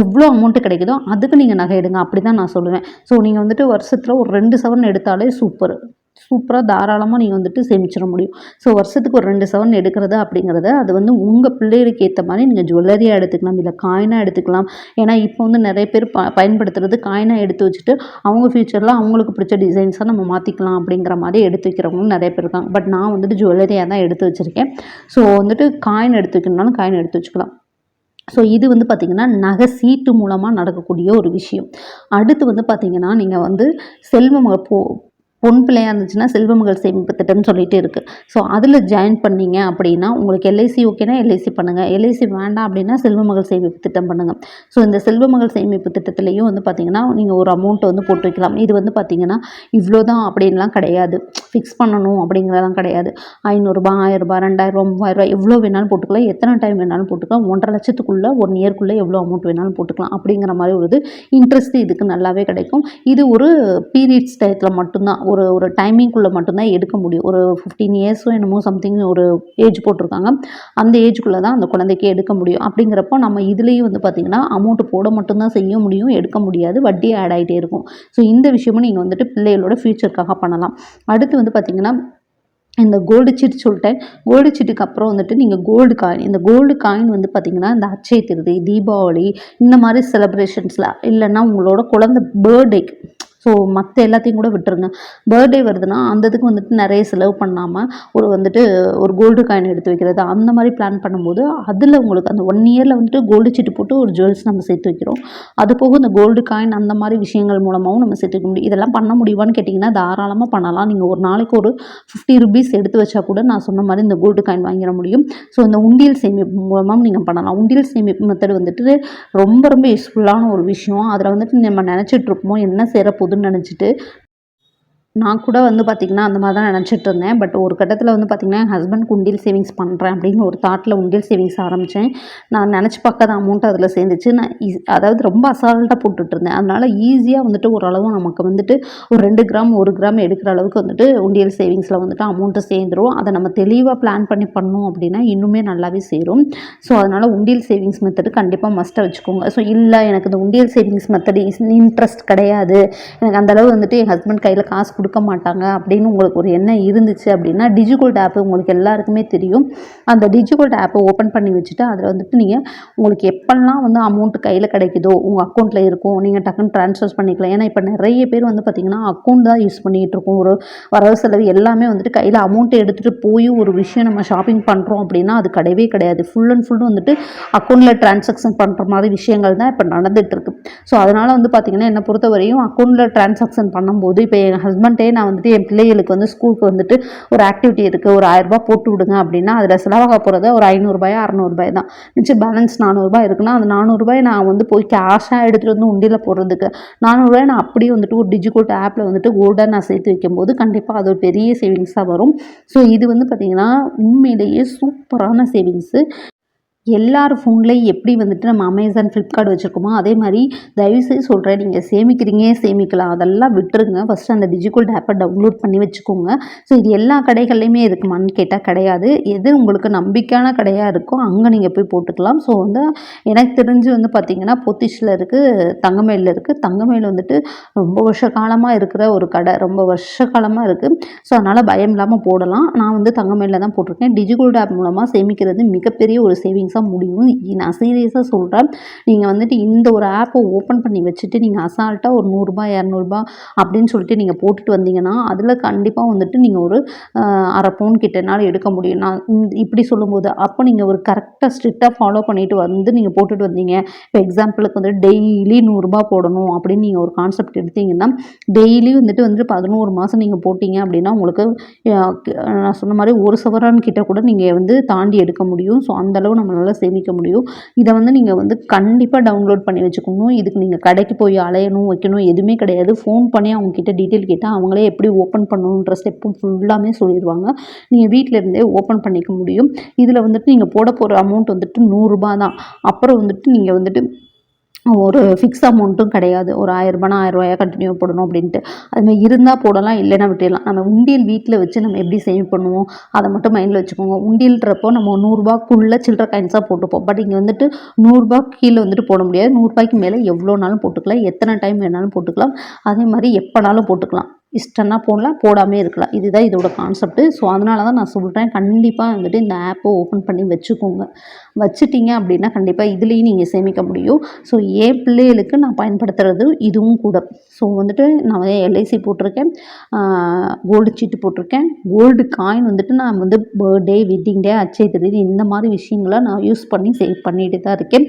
எவ்வளோ அமௌண்ட்டு கிடைக்குதோ அதுக்கு நீங்கள் நகை எடுங்க. அப்படி தான் நான் சொல்லுவேன். ஸோ நீங்கள் வந்துட்டு வருஷத்தில் ஒரு ரெண்டு செவன் எடுத்தாலே சூப்பர் சூப்பராக தாராளமாக நீங்கள் வந்துட்டு சேமிச்சிட முடியும். ஸோ வருஷத்துக்கு ஒரு ரெண்டு செவன் எடுக்கிறது அப்படிங்கிறத அது வந்து உங்கள் பிள்ளைகளுக்கு ஏற்ற மாதிரி நீங்கள் ஜுவல்லரியாக எடுத்துக்கலாம் இல்லை காயினாக எடுத்துக்கலாம். ஏன்னா இப்போ வந்து நிறைய பேர் ப பயன்படுத்துறது காயினாக எடுத்து வச்சுட்டு அவங்க ஃப்யூச்சரில் அவங்களுக்கு பிடிச்ச டிசைன்ஸாக நம்ம மாற்றிக்கலாம் அப்படிங்கிற மாதிரி எடுத்து வைக்கிறவங்களும் நிறைய பேர் இருக்காங்க. பட் நான் வந்துட்டு ஜுவல்லரியாக தான் எடுத்து வச்சுருக்கேன். ஸோ வந்துட்டு காயின் எடுத்து வைக்கணும்னாலும் காயின் எடுத்து வச்சுக்கலாம். ஸோ இது வந்து பார்த்திங்கன்னா நகை சீட்டு மூலமாக நடக்கக்கூடிய ஒரு விஷயம். அடுத்து வந்து பார்த்திங்கன்னா நீங்கள் வந்து செல்வம் போ பொன் பிள்ளையாக இருந்துச்சுன்னா செல்வமகள் சேமிப்பு திட்டம்னு சொல்லிட்டு இருக்குது ஸோ அதில் ஜாயின் பண்ணீங்க அப்படின்னா உங்களுக்கு எல்ஐசி ஓகேனா எல்ஐசி பண்ணுங்கள் எல்ஐசி வேண்டாம் அப்படின்னா செல்வமகள் சேமிப்பு திட்டம் பண்ணுங்கள் ஸோ இந்த செல்வமகள் சேமிப்பு திட்டத்துலேயும் வந்து பார்த்திங்கன்னா நீங்கள் ஒரு அமௌண்ட்டை வந்து போட்டு வைக்கலாம். இது வந்து பார்த்திங்கன்னா இவ்வளோ தான் அப்படின்லாம் கிடையாது. ஃபிக்ஸ் பண்ணணும் அப்படிங்கிறதெல்லாம் கிடையாது. ஐநூறுரூபா ஆயிரரூபா ரெண்டாயிரரூபா மூவாயிரரூபா எவ்வளோ வேணாலும் போட்டுக்கலாம். எத்தனை டைம் வேணாலும் போட்டுக்கலாம். ஒன்றரை லட்சத்துக்குள்ளே ஒன் இயர்க்குள்ளே எவ்வளோ அமௌண்ட் வேணாலும் போட்டுக்கலாம். அப்படிங்கிற மாதிரி ஒரு இது இன்ட்ரெஸ்ட் இதுக்கு நல்லாவே கிடைக்கும். இது ஒரு பீரியட்ஸ் டயத்தில் மட்டும்தான். ஒரு ஒரு டைமிங்குள்ளே மட்டும்தான் எடுக்க முடியும். ஒரு ஃபிஃப்டீன் இயர்ஸோ என்னமோ சம்திங் ஒரு ஏஜ் போட்டிருக்காங்க. அந்த ஏஜுக்குள்ளே தான் அந்த குழந்தைக்கு எடுக்க முடியும். அப்படிங்கிறப்போ நம்ம இதுலேயும் வந்து பார்த்திங்கன்னா அமௌண்ட்டு போட மட்டும்தான் செய்ய முடியும் எடுக்க முடியாது. வட்டி ஆட் ஆகிட்டே இருக்கும். ஸோ இந்த விஷயமும் நீங்கள் வந்துட்டு பிள்ளைகளோட ஃப்யூச்சருக்காக பண்ணலாம். அடுத்து வந்து பார்த்திங்கன்னா இந்த கோல்டு சீட்டு சொல்லிட்டேன். கோல்டு சீட்டுக்கு அப்புறம் வந்துட்டு நீங்கள் கோல்டு காயின் இந்த கோல்டு காயின் வந்து பார்த்திங்கன்னா இந்த அச்சய திருதி தீபாவளி இந்த மாதிரி செலப்ரேஷன்ஸில் இல்லைன்னா உங்களோட குழந்தை பர்த்டேக்கு ஸோ மற்ற எல்லாத்தையும் கூட விட்டுருங்க. பர்த்டே வருதுன்னா அந்த இதுக்கு வந்துட்டு நிறைய செலவு பண்ணாமல் ஒரு வந்துட்டு ஒரு கோல்டு காயின் எடுத்து வைக்கிறது அந்த மாதிரி பிளான் பண்ணும்போது அதில் உங்களுக்கு அந்த ஒன் இயரில் வந்துட்டு கோல்டு சீட்டு போட்டு ஒரு ஜுவல்ஸ் நம்ம சேர்த்து வைக்கிறோம். அது போக இந்த கோல்டு காயின் அந்த மாதிரி விஷயங்கள் மூலமாகவும் நம்ம சேர்த்து வைக்க முடியும். இதெல்லாம் பண்ண முடியுமான்னு கேட்டிங்கன்னா தாராளமாக பண்ணலாம். நீங்கள் ஒரு நாளைக்கு ஒரு ஃபிஃப்டி ருபீஸ் எடுத்து வச்சா கூட நான் சொன்ன மாதிரி இந்த கோல்டு காயின் வாங்கிட முடியும். ஸோ இந்த உண்டியல் சேமிப்பு மூலமாக நீங்கள் பண்ணலாம். உண்டியல் சேமிப்பு மெத்தட் வந்துட்டு ரொம்ப ரொம்ப யூஸ்ஃபுல்லான ஒரு விஷயம். அதில் வந்துட்டு நம்ம நினச்சிட்ருப்போம் என்ன சேர போகுதுன்னு நினச்சிட்டு நான் கூட வந்து பார்த்திங்கன்னா அந்த மாதிரி தான் நினச்சிட்டு இருந்தேன். பட் ஒரு கட்டத்தில் வந்து பார்த்திங்கன்னா என் ஹஸ்பண்ட் உண்டியல் சேவிங்ஸ் பண்ணுறேன் அப்படின்னு ஒரு தாட்டில் உண்டியல் சேவிங்ஸ் ஆரம்பித்தேன் நான் நினச்சி பார்க்காத அமௌண்ட் அதில் சேர்ந்துச்சு. நான் ஈஸ் அதாவது ரொம்ப அசால்ட்டாக போட்டுட்டு இருந்தேன். அதனால் ஈஸியாக வந்துட்டு ஓரளவு நமக்கு வந்துட்டு ஒரு ரெண்டு கிராம் ஒரு கிராம் எடுக்கிற அளவுக்கு வந்துட்டு உண்டியல் சேவிங்ஸில் வந்துட்டு அமௌண்ட்டு சேர்ந்துரும். அதை நம்ம தெளிவாக பிளான் பண்ணி பண்ணோம் அப்படின்னா இன்னுமே நல்லாவே சேரும். ஸோ அதனால் உண்டியல் சேவிங்ஸ் மெத்தடு கண்டிப்பாக மஸ்ட்டாக வச்சுக்கோங்க. ஸோ இல்லை எனக்கு இந்த உண்டியல் சேவிங்ஸ் மெத்தடு இன்ட்ரெஸ்ட் கிடையாது. எனக்கு அந்தளவு வந்துட்டு என் ஹஸ்பண்ட் கையில் காசு கொடுக்க மாட்டாங்க அப்படின்னு உங்களுக்கு ஒரு எண்ணம் இருந்துச்சு அப்படின்னா டிஜிகோல்ட் ஆப் உங்களுக்கு எல்லாருக்குமே தெரியும். அந்த டிஜிகோல்ட் ஆப்பை ஓப்பன் பண்ணி வச்சுட்டு அதில் வந்துட்டு நீங்கள் உங்களுக்கு எப்பெல்லாம் வந்து அமௌண்ட் கையில் கிடைக்குதோ உங்கள் அக்கௌண்ட்டில் இருக்கும் நீங்கள் டக்குன்னு ட்ரான்ஸ்ஃபர் பண்ணிக்கலாம். ஏன்னா இப்போ நிறைய பேர் வந்து பார்த்திங்கன்னா அக்கௌண்ட் தான் யூஸ் பண்ணிகிட்டு இருக்கோம். ஒரு வரவு செலவு எல்லாமே வந்துட்டு கையில் அமௌண்ட்டை எடுத்துகிட்டு போய் ஒரு விஷயம் நம்ம ஷாப்பிங் பண்ணுறோம் அப்படின்னா அது கிடையவே கிடையாது. ஃபுல் அண்ட் ஃபுல் வந்துட்டு அக்கௌண்ட்டில் ட்ரான்சாக்ஷன் பண்ணுற மாதிரி விஷயங்கள் தான் இப்போ நடந்துகிட்ருக்கு ஸோ அதனால் வந்து பார்த்திங்கன்னா என்னை பொறுத்த வரையும் அக்கௌண்ட்டில் ட்ரான்சாக்ஷன் பண்ணும்போது இப்போ என் ஹஸ்பண்ட் அமௌண்ட்டே நான் வந்துட்டு என் பிள்ளைகளுக்கு வந்து ஸ்கூலுக்கு வந்துட்டு ஒரு ஆக்டிவிட்டி இருக்குது ஒரு ஆயிரரூபா போட்டு விடுங்க அப்படின்னா அதில் செலவாக போகிறத ஒரு ஐநூறுரூபாயோ அறநூறுபாய் தான். மிச்சம் பேலன்ஸ் நானூறுரூபா இருக்குன்னா அந்த நானூறுரூபாய் நான் வந்து போய் கேஷாக எடுத்துகிட்டு வந்து உண்டியில் போடுறதுக்கு நானூறுரூவாய் நான் அப்படியே வந்துட்டு ஒரு டிஜிகோட் ஆப்பில் வந்துட்டு கோல்டாக நான் சேர்த்து வைக்கும்போது கண்டிப்பாக அது ஒரு பெரிய சேவிங்ஸாக வரும். ஸோ இது வந்து பார்த்திங்கன்னா உண்மையிலேயே சூப்பரான சேவிங்ஸு எல்லார் ஃபோன்லேயும் எப்படி வந்துட்டு நம்ம அமேசான் ஃப்ளிப்கார்ட் வச்சுருக்கோமோ அதே மாதிரி தயவுசெய்து சொல்கிறேன் நீங்கள் சேமிக்கிறீங்க சேமிக்கலாம். அதெல்லாம் விட்டுருங்க. ஃபஸ்ட்டு அந்த டிஜிகோல்ட் ஆப்பை டவுன்லோட் பண்ணி வச்சுக்கோங்க. ஸோ இது எல்லா கடைகள்லையுமே இருக்குமான்னு கேட்டால் கிடையாது. எது உங்களுக்கு நம்பிக்கையான கடையாக இருக்கோ அங்கே நீங்கள் போய் போட்டுக்கலாம். ஸோ வந்து எனக்கு தெரிஞ்சு வந்து பார்த்திங்கன்னா பொத்திஷில் இருக்குது தங்கமேலில் இருக்குது தங்கமேல் வந்துட்டு ரொம்ப வருஷ காலமாக இருக்கிற ஒரு கடை. ரொம்ப வருஷ காலமாக இருக்குது ஸோ அதனால் பயம் இல்லாமல் போடலாம். நான் வந்து தங்கமேலில் தான் போட்டிருக்கேன். டிஜிகோல்டு ஆப் மூலமாக சேமிக்கிறது மிகப்பெரிய ஒரு சேவிங்ஸ் சீரியஸாக முடியும். நான் சீரியஸாக சொல்கிறேன் நீங்கள் வந்துட்டு இந்த ஒரு ஆப்பை ஓப்பன் பண்ணி வச்சுட்டு நீங்கள் அசால்ட்டாக ஒரு நூறுரூபா இரநூறுபா அப்படின்னு சொல்லிட்டு நீங்கள் போட்டுட்டு வந்தீங்கன்னா அதில் கண்டிப்பாக வந்துட்டு நீங்கள் ஒரு அரை பவுன் கிட்டனால எடுக்க முடியும். நான் இப்படி சொல்லும்போது அப்போ நீங்கள் ஒரு கரெக்டாக ஸ்ட்ரிக்டாக ஃபாலோ பண்ணிட்டு வந்து நீங்கள் போட்டுட்டு வந்தீங்க. இப்போ எக்ஸாம்பிளுக்கு வந்துட்டு டெய்லி நூறுரூபா போடணும் அப்படின்னு நீங்கள் ஒரு கான்செப்ட் எடுத்தீங்கன்னா டெய்லி வந்துட்டு வந்துட்டு பதினோரு மாதம் நீங்கள் போட்டீங்க அப்படின்னா உங்களுக்கு நான் சொன்ன மாதிரி ஒரு சவரன் கிட்ட கூட நீங்கள் வந்து தாண்டி எடுக்க முடியும். ஸோ அந்தளவு நம்மளால் சேமிக்க முடியும். இதை வந்து நீங்கள் வந்து கண்டிப்பாக டவுன்லோட் பண்ணி வச்சுக்கணும். இதுக்கு நீங்கள் கடைக்கு போய் அலையணும் வைக்கணும் எதுவுமே கிடையாது. ஃபோன் பண்ணி அவங்க கிட்ட டீட்டெயில் கேட்டால் அவங்களே எப்படி ஓப்பன் பண்ணணுன்ற ஸ்டெப்பும் ஃபுல்லாமே சொல்லிடுவாங்க. நீங்கள் வீட்டில் இருந்தே ஓப்பன் பண்ணிக்க முடியும். இதில் வந்துட்டு நீங்கள் போட போகிற அமௌண்ட் வந்துட்டு நூறுரூபா தான். அப்புறம் வந்துட்டு நீங்கள் வந்துட்டு ஒரு ஃபிக்ஸ் அமௌண்ட்டும் கிடையாது. ஒரு ஆயிரரூபானா ஆயிரரூபாயா கண்டினியூ போடணும் அப்படின்ட்டு. அதுமாதிரி இருந்தால் போடலாம் இல்லைன்னா விட்டுடலாம். நம்ம உண்டியல் வீட்டில் வச்சு நம்ம எப்படி சேவ் பண்ணுவோம் அதை மட்டும் மைண்டில் வச்சுக்கோங்க. உண்டியல்ன்றப்போ நம்ம நூறுரூபாக்குள்ளே சில்லற காயின்ஸாக போட்டுப்போம். பட் இங்கே வந்துட்டு நூறுரூபா கீழே வந்துட்டு போட முடியாது. நூறுரூபாய்க்கு மேலே எவ்வளோ நாளும் போட்டுக்கலாம். எத்தனை டைம் வேணாலும் போட்டுக்கலாம். அதே மாதிரி எப்போனாலும் போட்டுக்கலாம். இஷ்டம்னா போடலாம் போடாமே இருக்கலாம். இதுதான் இதோட கான்செப்ட்டு ஸோ அதனால தான் நான் சொல்கிறேன் கண்டிப்பாக வந்துட்டு இந்த ஆப்பை ஓப்பன் பண்ணி வச்சுக்கோங்க. வச்சுட்டீங்க அப்படின்னா கண்டிப்பாக இதுலேயும் நீங்கள் சேமிக்க முடியும். ஸோ என் பிள்ளைகளுக்கு நான் பயன்படுத்துறது இதுவும் கூட. ஸோ வந்துட்டு நான் எல்ஐசி போட்டிருக்கேன். கோல்டு சீட்டு போட்டிருக்கேன். கோல்டு காயின் வந்துட்டு நான் வந்து பர்த்டே வெட்டிங் டே அச்சை தெரியுது. இந்த மாதிரி விஷயங்களை நான் யூஸ் பண்ணி சேவ் பண்ணிட்டு தான் இருக்கேன்.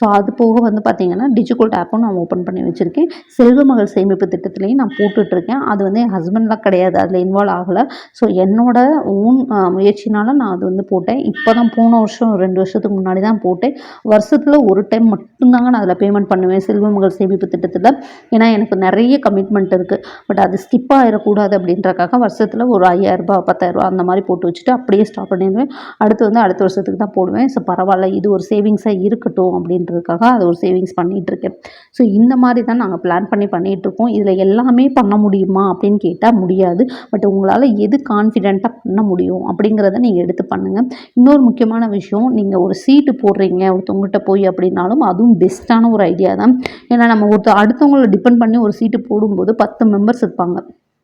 ஸோ அது போக வந்து பார்த்திங்கன்னா டிஜிகோல்ட் ஆப்பும் நான் ஓப்பன் பண்ணி வச்சுருக்கேன். செல்வ மகள் சேமிப்பு திட்டத்துலேயும் நான் போட்டுட்ருக்கேன். அது வந்து என் ஹஸ்பண்ட்லாம் கிடையாது. அதில் இன்வால்வ் ஆகலை. ஸோ என்னோடய ஓன் முயற்சினால் நான் அது வந்து போட்டேன். இப்போ தான் போன வருஷம் ரெண்டு வருஷத்துக்கு முன்னாடி தான் போட்டேன். வருஷத்தில் ஒரு டைம் மட்டும்தாங்க நான் அதில் பேமெண்ட் பண்ணுவேன். செல்வ மகள் சேமிப்பு திட்டத்தில். ஏன்னா எனக்கு நிறைய கமிட்மெண்ட் இருக்குது பட் அது ஸ்கிப் ஆகிடக்கூடாது அப்படின்றக்காக வருஷத்தில் ஒரு ஐயாயிரரூபா பத்தாயிரரூபா அந்த மாதிரி போட்டு வச்சுட்டு அப்படியே ஸ்டாப் பண்ணிடுவேன். அடுத்து வந்து அடுத்த வருஷத்துக்கு தான் போடுவேன். ஸோ பரவாயில்ல. இது ஒரு சேவிங்ஸாக இருக்கட்டும் அப்படின்ற அப்படின்றதுக்காக அது ஒரு சேவிங்ஸ் பண்ணிகிட்ருக்கேன் ஸோ இந்த மாதிரி தான் நாங்கள் பிளான் பண்ணி பண்ணிகிட்டு இருக்கோம் இதில் எல்லாமே பண்ண முடியுமா அப்படின்னு கேட்டால் முடியாது. பட் உங்களால் எது கான்ஃபிடெண்ட்டாக பண்ண முடியும் அப்படிங்கிறத நீங்கள் எடுத்து பண்ணுங்கள் இன்னொரு முக்கியமான விஷயம் நீங்கள் ஒரு சீட்டு போடுறீங்க ஒருத்தவங்ககிட்ட போய் அப்படின்னாலும் அதுவும் பெஸ்ட்டான ஒரு ஐடியா தான். ஏன்னா நம்ம ஒருத்தர் அடுத்தவங்கள டிபெண்ட் பண்ணி ஒரு சீட்டு போடும்போது பத்து மெம்பர்ஸ் இருப்பாங்க.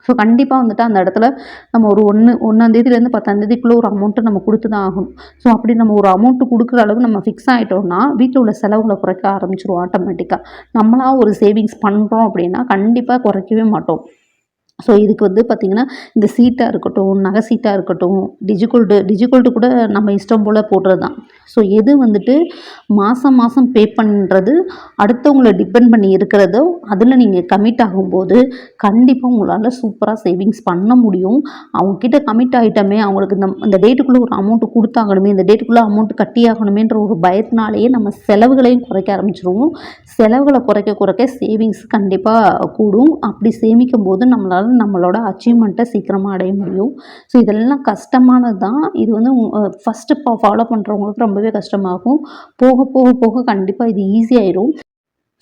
ஸோ கண்டிப்பாக வந்துட்டு அந்த இடத்துல நம்ம ஒரு ஒன்று ஒன்றாந்தேதியிலேருந்து பத்தாந்தேதிக்குள்ளே ஒரு அமௌண்ட்டை நம்ம கொடுத்து தான் ஆகணும். ஸோ அப்படி நம்ம ஒரு அமௌண்ட்டு கொடுக்குற அளவு நம்ம ஃபிக்ஸ் ஆகிட்டோம்னா வீட்டில் உள்ள செலவுகளை குறைக்க ஆரம்பிச்சிருவோம் ஆட்டோமேட்டிக்காக நம்மளாக ஒரு சேவிங்ஸ் பண்ணுறோம் அப்படின்னா கண்டிப்பாக குறைக்கவே மாட்டோம். ஸோ இதுக்கு வந்து பார்த்திங்கன்னா இந்த சீட்டாக இருக்கட்டும் நகை சீட்டாக இருக்கட்டும் டிஜிகோல்டு டிஜிகோல்டு கூட நம்ம இஷ்டம் போல் போடுறது தான் ஸோ எது வந்துட்டு மாதம் மாதம் பே பண்ணுறது அடுத்தவங்களை டிபெண்ட் பண்ணி இருக்கிறதோ அதில் நீங்கள் கமிட் ஆகும்போது கண்டிப்பாக உங்களால் சூப்பராக சேவிங்ஸ் பண்ண முடியும். அவங்கக்கிட்ட கமிட் ஆகிட்டோமே அவங்களுக்கு இந்த இந்த டேட்டுக்குள்ளே ஒரு அமௌண்ட்டு கொடுத்தாகணுமே இந்த டேட்டுக்குள்ளே அமௌண்ட் கட்டியாகணுமேன்ற ஒரு பயத்தினாலேயே நம்ம செலவுகளையும் குறைக்க ஆரம்பிச்சிருவோம். செலவுகளை குறைக்க குறைக்க சேவிங்ஸ் கண்டிப்பாக கூடும். அப்படி சேமிக்கும் போது நம்மளால் நம்மளோட அச்சீவ்மெண்ட்டை சீக்கிரமாக அடைய முடியும். ஸோ இதெல்லாம் கஷ்டமானது தான் இது வந்து ஃபஸ்ட்டு ஃபாலோ பண்ணுறவங்களுக்கு ரொம்பவே கஷ்டமாகும். போக போக போக கண்டிப்பாக இது ஈஸியாயிரும்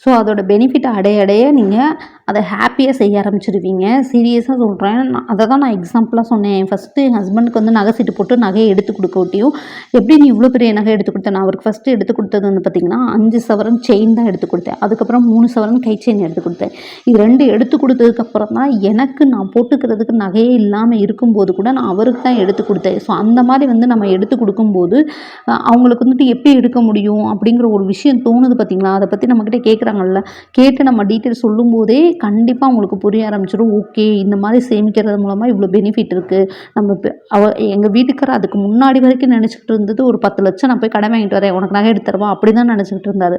ஸோ அதோட பெனிஃபிட் அடைய அடைய நீங்கள் அதை ஹாப்பியாக செய்ய ஆரம்பிச்சிருவீங்க. சீரியஸாக சொல்கிறேன் நான் அதை தான் நான் எக்ஸாம்பிளாக சொன்னேன். ஃபஸ்ட்டு என் ஹஸ்பண்டுக்கு வந்து நகை சீட்டு போட்டு நகையை எடுத்து கொடுக்க ஒட்டியும் எப்படி நீ இவ்வளோ பெரிய நகை எடுத்து கொடுத்தேன் நான் அவருக்கு ஃபஸ்ட்டு எடுத்து கொடுத்தது வந்து பார்த்திங்கன்னா அஞ்சு சவரன் செயின் தான் எடுத்து கொடுத்தேன். அதுக்கப்புறம் மூணு சவரன் கை செயின் எடுத்து கொடுத்தேன். இது ரெண்டு எடுத்து கொடுத்ததுக்கப்புறம் தான் எனக்கு நான் போட்டுக்கிறதுக்கு நகையே இல்லாமல் இருக்கும்போது கூட நான் அவருக்கு தான் எடுத்து கொடுத்தேன். ஸோ அந்த மாதிரி வந்து நம்ம எடுத்து கொடுக்கும்போது அவங்களுக்கு வந்துட்டு எப்படி எடுக்க முடியும் அப்படிங்கிற ஒரு விஷயம் தோணுது பார்த்தீங்களா அதை பற்றி நம்மக்கிட்ட கேட்குறாங்கல்ல கேட்டு நம்ம டீட்டெயில் சொல்லும் போதே கண்டிப்பாக அவங்களுக்கு புரிய ஆரம்பிச்சிடும் ஓகே இந்த மாதிரி சேமிக்கிறது மூலமாக இவ்வளோ பெனிஃபிட் இருக்குது நம்ம இப்போ அவ எங்கள் வீட்டுக்காரர் அதுக்கு முன்னாடி வரைக்கும் நினச்சிக்கிட்டு இருந்தது ஒரு பத்து லட்சம் நான் போய் கடன் வாங்கிட்டு வரேன் உனக்கு நகை எடுத்து தருவா அப்படி தான் நினச்சிக்கிட்டு இருந்தாரு.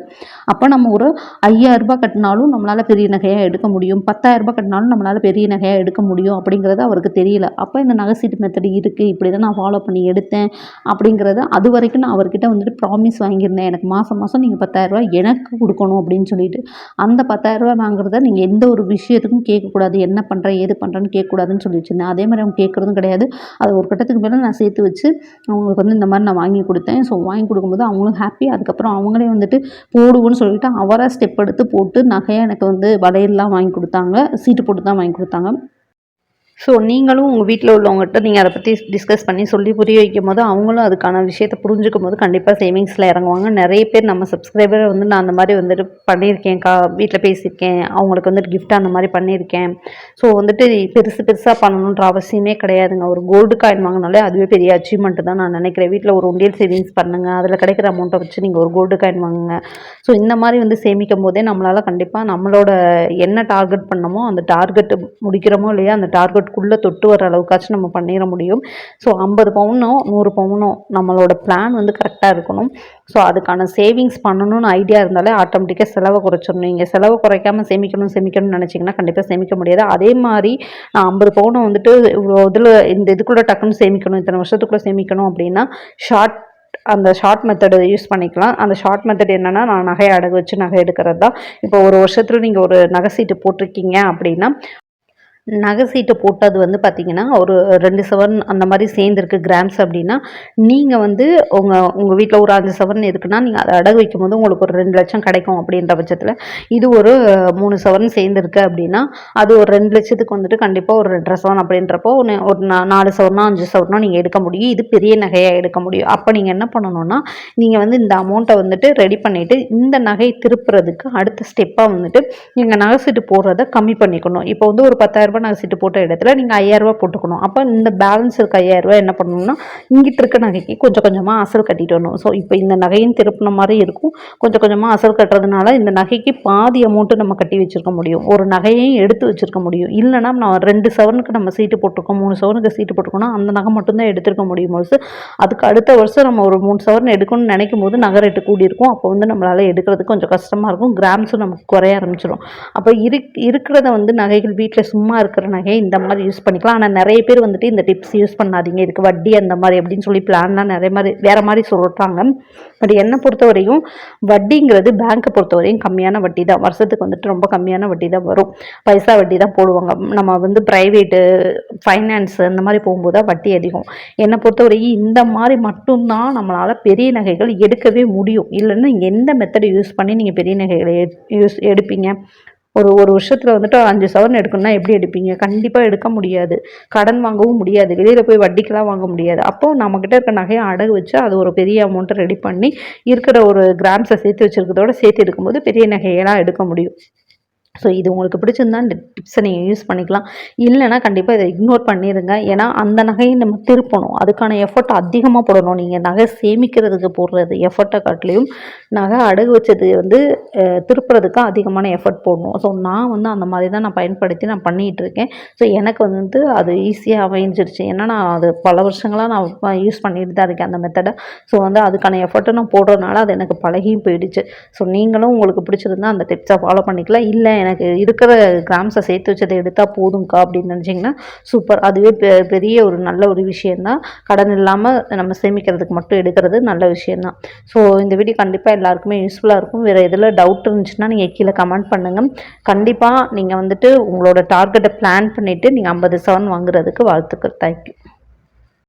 அப்போ நம்ம ஒரு ஐயாயிரரூபா கட்டினாலும் நம்மளால் பெரிய நகையாக எடுக்க முடியும். பத்தாயிரரூபா கட்டினாலும் நம்மளால் பெரிய நகையாக எடுக்க முடியும் அப்படிங்கிறது அவருக்கு தெரியல. அப்போ இந்த நகை சீட்டு மெத்தட் இருக்குது இப்படி தான் நான் ஃபாலோ பண்ணி எடுத்தேன் அப்படிங்கிறத அது வரைக்கும் நான் அவர்கிட்ட வந்துட்டு ப்ராமிஸ் வாங்கியிருந்தேன். எனக்கு மாதம் மாதம் நீங்கள் பத்தாயிரரூபா எனக்கு கொடுக்கணும் அப்படின்னு சொல்லி சொல்லிட்டு அந்த பத்தாயிரரூபா வாங்குறத நீங்கள் எந்த ஒரு விஷயத்துக்கும் கேட்கக்கூடாது. என்ன பண்ணுறேன் ஏது பண்ணுறேன்னு கேட்கக்கூடாதுன்னு சொல்லி வச்சுருந்தேன். அதே மாதிரி அவங்க கேட்குறதும் கிடையாது. அது ஒரு கட்டத்துக்கு மேலே நான் சேர்த்து வச்சு அவங்களுக்கு வந்து இந்த மாதிரி நான் வாங்கி கொடுத்தேன். ஸோ வாங்கி கொடுக்கும்போது அவங்களும் ஹாப்பி அதுக்கப்புறம் அவங்களே வந்துட்டு போடுவோன்னு சொல்லிட்டு அவராக ஸ்டெப் எடுத்து போட்டு நகையாக எனக்கு வந்து வளையல்லாம் வாங்கி கொடுத்தாங்க. சீட்டு போட்டு தான் வாங்கி கொடுத்தாங்க. ஸோ நீங்களும் உங்கள் வீட்டில் உள்ளவங்ககிட்ட நீங்கள் அதை பற்றி டிஸ்கஸ் பண்ணி சொல்லி புரிய வைக்கும் போது அவங்களும் அதுக்கான விஷயத்தை புரிஞ்சுக்கும் போது கண்டிப்பாக சேவிங்ஸில் இறங்குவாங்க. நிறைய பேர் நம்ம சப்ஸ்கிரைபரை வந்து நான் அந்த மாதிரி வந்துட்டு பண்ணியிருக்கேன்க்கா வீட்டில் பேசியிருக்கேன். அவங்களுக்கு வந்துட்டு கிஃப்ட்டாக அந்த மாதிரி பண்ணியிருக்கேன். ஸோ வந்துட்டு பெருசு பெருசாக பண்ணணுன்ற அவசியமே கிடையாதுங்க. ஒரு கோல்டு காயின் வாங்கினாலே அதுவே பெரிய அச்சீவ்மெண்ட் தான் நான் நினைக்கிறேன். வீட்டில் ஒரு உண்டியல் சேவிங்ஸ் பண்ணுங்கள் அதில் கிடைக்கிற அமௌண்ட்டை வச்சு நீங்கள் ஒரு கோல்டு காயின் வாங்குங்க. ஸோ இந்த மாதிரி வந்து சேமிக்கும் போதே நம்மளால் கண்டிப்பாக நம்மளோட என்ன டார்கெட் பண்ணமோ அந்த டார்கெட் முடிக்கிறோமோ இல்லையா அந்த டார்கெட் ஹண்ட்ரட்குள்ளே தொட்டு வர அளவுக்காச்சும் நம்ம பண்ணிட முடியும். ஸோ ஐம்பது பவுனோ நூறு பவுனோ நம்மளோட பிளான் வந்து கரெக்டாக இருக்கணும். ஸோ அதுக்கான சேவிங்ஸ் பண்ணணும்னு ஐடியா இருந்தாலே ஆட்டோமேட்டிக்காக செலவை குறைச்சிடணும். நீங்கள் செலவை குறைக்காமல் சேமிக்கணும் சேமிக்கணும்னு நினச்சிங்கன்னா கண்டிப்பாக சேமிக்க முடியாது. அதே மாதிரி நான் ஐம்பது பவுனை வந்துட்டு இவ்வளோ இதில் இந்த இதுக்குள்ளே டக்குன்னு சேமிக்கணும் இத்தனை வருஷத்துக்குள்ளே சேமிக்கணும் அப்படின்னா ஷார்ட் அந்த ஷார்ட் மெத்தடை யூஸ் பண்ணிக்கலாம். அந்த ஷார்ட் மெத்தட் என்னென்னா நான் நகையை அடகு வச்சு நகை எடுக்கிறது தான் இப்போ ஒரு வருஷத்தில் நீங்கள் ஒரு நகை சீட்டு போட்டிருக்கீங்க அப்படின்னா நகை சீட்டை போட்டது வந்து பார்த்திங்கன்னா ஒரு ரெண்டு சவரன் அந்த மாதிரி சேர்ந்துருக்கு கிராம்ஸ் அப்படின்னா நீங்கள் வந்து உங்கள் உங்கள் வீட்டில் ஒரு அஞ்சு செவன் இருக்குன்னா நீங்கள் அதை அடகு வைக்கும் போது உங்களுக்கு ஒரு ரெண்டு லட்சம் கிடைக்கும் அப்படின்ற பட்சத்தில் இது ஒரு மூணு சவரன் சேர்ந்துருக்கு அப்படின்னா அது ஒரு ரெண்டு லட்சத்துக்கு வந்துட்டு கண்டிப்பாக ஒரு ரெண்டரை செவன் அப்படின்றப்போ ஒன்று ஒரு நாலு செவனோ அஞ்சு செவனோ நீங்கள் எடுக்க முடியும். இது பெரிய நகையாக எடுக்க முடியும். அப்போ நீங்கள் என்ன பண்ணணும்னா நீங்கள் வந்து இந்த அமௌண்ட்டை வந்துட்டு ரெடி பண்ணிவிட்டு இந்த நகையை திருப்புறதுக்கு அடுத்த ஸ்டெப்பாக வந்துட்டு நீங்கள் நகை சீட்டு போடுறத கம்மி பண்ணிக்கணும். இப்போ வந்து ஒரு பத்தாயிரரூபா நாங்கள் சீட்டு போட்ட இடத்துல நீங்கள் ஐயாயிரரூபா போட்டுக்கணும். அப்போ இந்த பேலன்ஸ் இருக்க ஐயாயிரரூபா என்ன பண்ணணும்னா இங்கிட்டு இருக்க நகைக்கு கொஞ்சம் கொஞ்சமாக அசல் கட்டிட்டு வரணும். ஸோ இப்போ இந்த நகையும் திருப்பின மாதிரி இருக்கும். கொஞ்சம் கொஞ்சமாக அசல் கட்டுறதுனால இந்த நகைக்கு பாதி அமௌண்ட்டு நம்ம கட்டி வச்சுருக்க முடியும். ஒரு நகையையும் எடுத்து வச்சிருக்க முடியும். இல்லைன்னா நான் ரெண்டு செவனுக்கு நம்ம சீட்டு போட்டிருக்கோம் மூணு செவனுக்கு சீட்டு போட்டிருக்கோம்னா அந்த நகை மட்டும்தான் எடுத்திருக்க முடியும் போது அதுக்கு அடுத்த வருஷம் நம்ம ஒரு மூணு செவன் எடுக்கணும்னு நினைக்கும் போது நகை ரேட்டு கூடி இருக்கும். அப்போ வந்து நம்மளால் எடுக்கிறதுக்கு கொஞ்சம் கஷ்டமாக இருக்கும். கிராம்ஸும் நமக்கு குறைய ஆரம்பிச்சிடும் அப்போ இருக் இருக்கிறத வந்து நகைகள் வீட்டில் சும்மா இருக்கிற நகையை இந்த மாதிரி யூஸ் பண்ணிக்கலாம். ஆனால் நிறைய பேர் வந்துட்டு இந்த டிப்ஸ் யூஸ் பண்ணாதீங்க. இதுக்கு வட்டி அந்த மாதிரி அப்படின்னு சொல்லி பிளான்லாம் நிறைய மாதிரி வேறு மாதிரி சொல்கிறாங்க பட் என்னை பொறுத்தவரையும் வட்டிங்கிறது பேங்க்கை பொறுத்தவரையும் கம்மியான வட்டி தான் வருஷத்துக்கு வந்துட்டு ரொம்ப கம்மியான வட்டி தான் வரும். பைசா வட்டி தான் போடுவாங்க. நம்ம வந்து ப்ரைவேட்டு ஃபைனான்ஸ் அந்த மாதிரி போகும்போது தான் வட்டி அதிகம். என்னை பொறுத்தவரையும் இந்த மாதிரி மட்டும்தான் நம்மளால் பெரிய நகைகள் எடுக்கவே முடியும். இல்லைன்னா எந்த மெத்தடை யூஸ் பண்ணி நீங்கள் பெரிய நகைகளை யூஸ் எடுப்பீங்க? ஒரு ஒரு வருஷத்தில் வந்துட்டு அஞ்சு சவரன் எடுக்கணும்னா எப்படி எடுப்பீங்க? கண்டிப்பாக எடுக்க முடியாது. கடன் வாங்கவும் முடியாது. வெளியில் போய் வட்டிக்கெலாம் வாங்க முடியாது. அப்போது நம்மக்கிட்ட இருக்க நகையை அடகு வச்சு அது ஒரு பெரிய அமௌண்ட்டை ரெடி பண்ணி இருக்கிற ஒரு கிராம்ஸை சேர்த்து வச்சுருக்கிறதோட சேர்த்து எடுக்கும்போது பெரிய நகையெல்லாம் எடுக்க முடியும். ஸோ இது உங்களுக்கு பிடிச்சிருந்தா இந்த டிப்ஸை நீங்கள் யூஸ் பண்ணிக்கலாம். இல்லைன்னா கண்டிப்பாக இதை இக்னோர் பண்ணிடுங்க ஏன்னா அந்த நகையை நம்ம திருப்பணும். அதுக்கான எஃபர்ட் அதிகமாக போடணும். நீங்கள் நகை சேமிக்கிறதுக்கு போடுறது எஃபர்ட்டை காட்டிலையும் நகை அடகு வச்சது வந்து திருப்புறதுக்கு அதிகமான எஃபர்ட் போடணும். ஸோ நான் வந்து அந்த மாதிரி தான் நான் பயன்படுத்தி நான் பண்ணிகிட்டு இருக்கேன். ஸோ எனக்கு வந்து அது ஈஸியாக அமைஞ்சிருச்சு. ஏன்னா நான் அது பல வருஷங்களாக நான் யூஸ் பண்ணிட்டு தான் இருக்கேன் அந்த மெத்தடை ஸோ வந்து அதுக்கான எஃபர்ட்டை நான் போடுறதுனால அது எனக்கு பழகியும் போயிடுச்சு. ஸோ நீங்களும் உங்களுக்கு பிடிச்சிருந்தா அந்த டிப்ஸை ஃபாலோ பண்ணிக்கலாம். இல்லை எனக்கு இருக்கிற கிராம்ஸை சேர்த்து வச்சதை எடுத்தால் போதும்க்கா அப்படின்னு நினச்சிங்கன்னா சூப்பர் அதுவே பெ பெரிய ஒரு நல்ல ஒரு விஷயந்தான் கடன் இல்லாமல் நம்ம சேமிக்கிறதுக்கு மட்டும் எடுக்கிறது நல்ல விஷயந்தான் ஸோ இந்த வீடியோ கண்டிப்பாக எல்லாருக்குமே யூஸ்ஃபுல்லாக இருக்கும். வேறு எதில் டவுட் இருந்துச்சுன்னா நீங்கள் கீழே கமெண்ட் பண்ணுங்கள் கண்டிப்பாக நீங்கள் வந்துட்டு உங்களோட டார்கெட்டை பிளான் பண்ணிவிட்டு நீங்கள் ஐம்பது செவன் வாங்குறதுக்கு வாழ்த்துக்கள். தேங்க்யூ